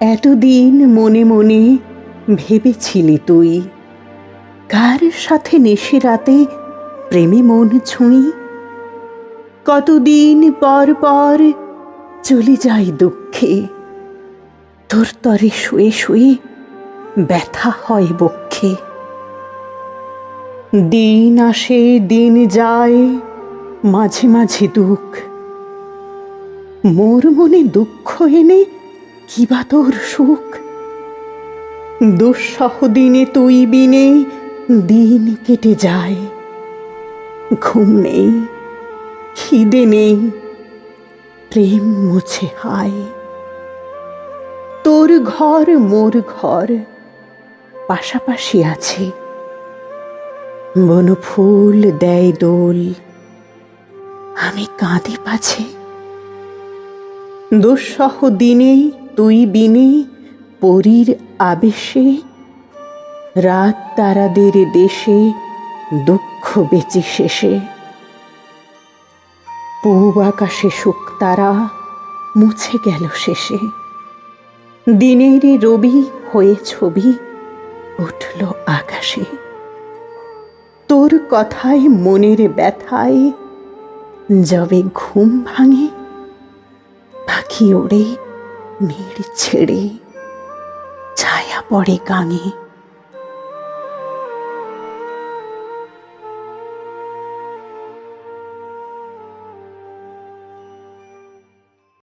এতদিন মনে মনে ভেবেছিলি তুই, কার সাথে নেশে রাতে প্রেমে মন ছুঁই? কতদিন পর পর চলে যাই দুঃখে, তোর তরে শুয়ে শুয়ে ব্যথা হয় বক্ষে। দিন আসে, দিন যায়, মাঝে মাঝে দুঃখ। মোর মনে দুঃখ এনে কিবা তোর সুখ? দুঃসহ দিনে তুই বিনে দিন কেটে যায়। ঘুম নেই, খিদে নেই, প্রেম মুছে হায় তোর ঘর মোর ঘর, পাশাপাশি আছে। বন ফুল দেয় দোল, আমি কাঁদি পাছে। দুঃসহ দিনে তুই বিনে পরীর আবেশে। রাত তারাদের দেশে দুঃখ বেচে শেষে। পূব আকাশে শুক তারা মুছে গেল শেষে। দিনের রবি হয়ে ছবি উঠল আকাশে। তোর কথায় মনের ব্যথায় যবে ঘুম ভাঙে, পাখি ওড়ে 미리치리. 자야버리 강이